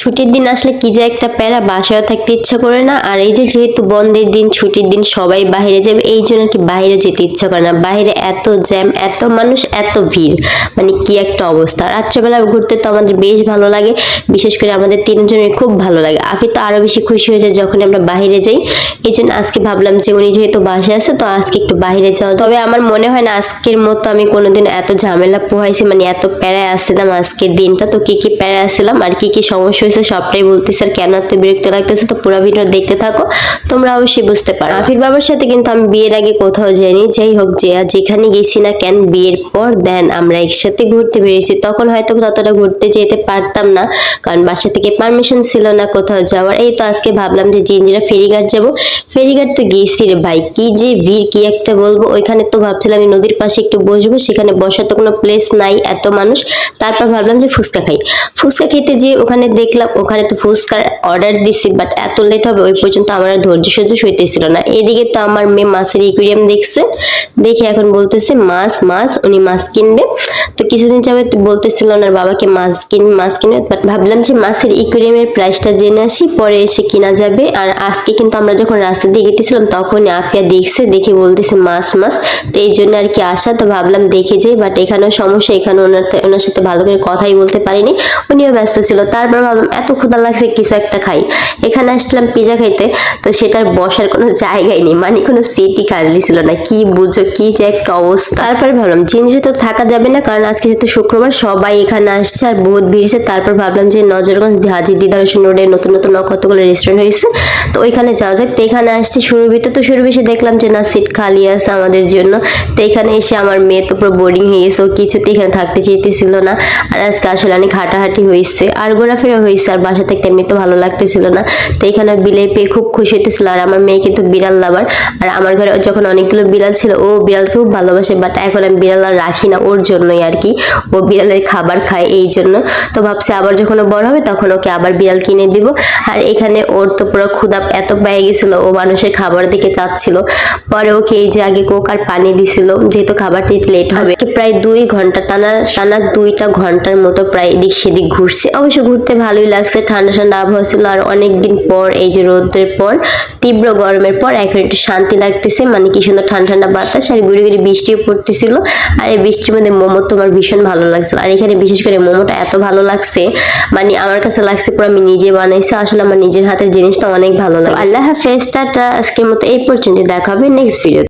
ছুটির দিন আসলে কি যে একটা প্যারা বাসায় থাকতে ইচ্ছা করে না। আর এই যে যেহেতু বন্ধের দিন, ছুটির দিন, সবাই বাইরে যাবে, এই জন্য কি বাইরে যেতে ইচ্ছা করে না। বাইরে এত জ্যাম, এত মানুষ, এত ভিড়। মানে কি একটা অবস্থা। রাত্রেবেলা ঘুরতে তো আমাদের বেশ ভালো লাগে। বিশেষ করে আমাদের তিনজনের খুব ভালো লাগে। আফি তো আরও বেশি খুশি হয়ে যায় যখন আমরা বাইরে যাই। এই জন্য আজকে ভাবলাম যে উনি যেহেতু বাসায় আছে, তো আজকে একটু বাইরে যাওয়া তবে আমার মনে হয় না, আজকের মতো আমি কোনোদিন এত ঝামেলা পোহাইছি মানে এত প্যারায় আসছিলাম আজকের দিনটা। তো কি কি প্যারায় আসছিলাম, আর কি কি সমস্যা হয়েছে সবটাই বলতেছে আর কেন এত বিরক্ত লাগতেছে তো পুরো ভিডিও দেখতে থাকো। তোমরা অবশ্যই বুঝতে পারো। আফির বাবার সাথে কিন্তু আমি বিয়ের আগে কোথাও যাইনি। যাই হোক, যে যেখানে গেছি না কেন বিয়ের পর দেন আমরা একসাথে ঘুরতে বেরিয়েছি। তখন হয়তো ততটা ঘুরতে যেতে পারতাম না, কারণ বাসা থেকে পারমিশন ছিল না কোথাও যাওয়ার। এই তো আজকে ভাবলাম যে জিঞ্জিরা ফেরিঘাট যাব। ফেরিঘাট তো গেছি রে ভাই, কি যে ভিড়, কি একটা বলব। ওইখানে তো ভাবছিলাম আমি নদীর পাশে একটু বসবো, সেখানে বসার তো কোনো প্লেস নাই, এত মানুষ। তারপর ভাবলাম যে ফুচকা খাই। ফুচকা খেতে যেয়ে ওখানে দেখলাম, ওখানে তো ফুচকার অর্ডার দিছি বাট এত লেট হবে, ওই পর্যন্ত আমরা ধৈর্য সহ্য সইতেছিল না। এদিকে তো আমার মেয়ে মাছের ইকুরিয়াম দেখছে, দেখে এখন বলতেছে, মাছ মাছ, উনি মাছ কিনবে। তো কিছুদিন যাবে বলতেছিল ওনার বাবাকে, মাছ কিন, মাছ কিনবে। বাট ভাবলাম যে মাছের ইকুরিয়ামের প্রাইসটা জেনে আসি, পরে এসে কিনা যাবে। আর আজকে কিন্তু আমরা যখন রাস্তা দিয়ে গেছিলাম তখন আফিয়া দেখছে, দেখে বলতেছে, মাছ মাছ। তো এই জন্য আর কি আসা তো ভাবলাম দেখে যাই। বাট এখানেও সমস্যা এখানে ওনার ওনার সাথে ভালো করে কথাই বলতে পারিনি। উনিও ব্যস্ত ছিল। তারপর ভাবলাম, এত ক্ষুধা লাগছে, কিছু একটা খাই। এখানে আসছিলাম পিজা খাইতে। তো সেটার বসার কোনো জায়গাই নেই। মানে কোনো সিটই খালি ছিল না। কি বুঝো, কি যে একটা অবস্থা। তারপরে ভাবলাম জিনিসে তো থাকা যাবে না, কারণ আজকে যেহেতু শুক্রবার, সবাই এখানে আসছে আর বহুত ভিড় হয়েছে। তারপর ভাবলাম যে নজরগঞ্জ হাজি দিদার রোডে নতুন নতুন কতগুলো রেস্টুরেন্ট হয়েছে, তো ওইখানে যাওয়া যাক। তো এখানে আসছি শুরু ভিতরে। তো শুরু বেশি দেখলাম যে, না সিট খালি আছে আমাদের জন্য। তো এখানে এসে আমার মেয়ে তো পুরো বোর্ডিং হয়ে গেছে। ও কিছুতে এখানে থাকতে চাইতেছিল না। আর আজকে আসলে অনেক হাঁটাহাঁটি হয়েছে। আর ঘোরাফেরা হয়েছে। আর বাসা থেকে এমনি তো ভালো লাগতেছিল না। তো এখানে বিলে পেয়ে খুব খুশি হতেছিল আর আমার মেয়ে কিন্তু বিড়াল লাভার আর আমার ঘরে যখন অনেকগুলো বিড়াল ছিল, ও বিড়াল খুব ভালোবাসে বাট এখন আমি বিড়াল আর রাখি না ওর জন্যই আর কি। ও বিড়ালের খাবার খায় এই জন্য। তো ভাবছি আবার যখন ও বড় হবে, তখন ওকে আবার বিড়াল কিনে দিব। আর এখানে ওর তো পুরো ক্ষুদা এত পেয়ে গেছিল, ও মানুষের খাবার দিকে চাচ্ছিল। পরে ওকে এই যে আগে কোক আর পানি দিছিল, যেহেতু খাবার দিতে লেট হবে। প্রায় দুই ঘণ্টা, টানা টানা দুইটা ঘণ্টার মতো প্রায় এদিক সেদিক ঘুরছে। অবশ্য ঘুরতে ভালোই লাগছে, ঠান্ডা ঠান্ডা আবহাওয়া ছিল, আর অনেকদিন পর এই যে রোদের পর তীব্র গরমের পর এখন একটু শান্তি লাগতেছে মানে কি সুন্দর ঠান্ডা ঠান্ডা বাতাস আর গুড়ি গুড়ি বৃষ্টিও পড়তেছিল। আর এই বৃষ্টির মধ্যে মোমো তো আমার ভীষণ ভালো লাগছিল। আর এখানে বিশেষ করে মোমোটা এত ভালো লাগছে মানে আমার কাছে লাগছে পুরো আমি নিজে বানাইছি, আসলে আমার নিজের হাতের জিনিসটা অনেক ভালো লাগে। আল্লাহ হাফেজ, টাটা, আজকের মতো এই পর্যন্ত দেখা হবে নেক্সট ভিডিও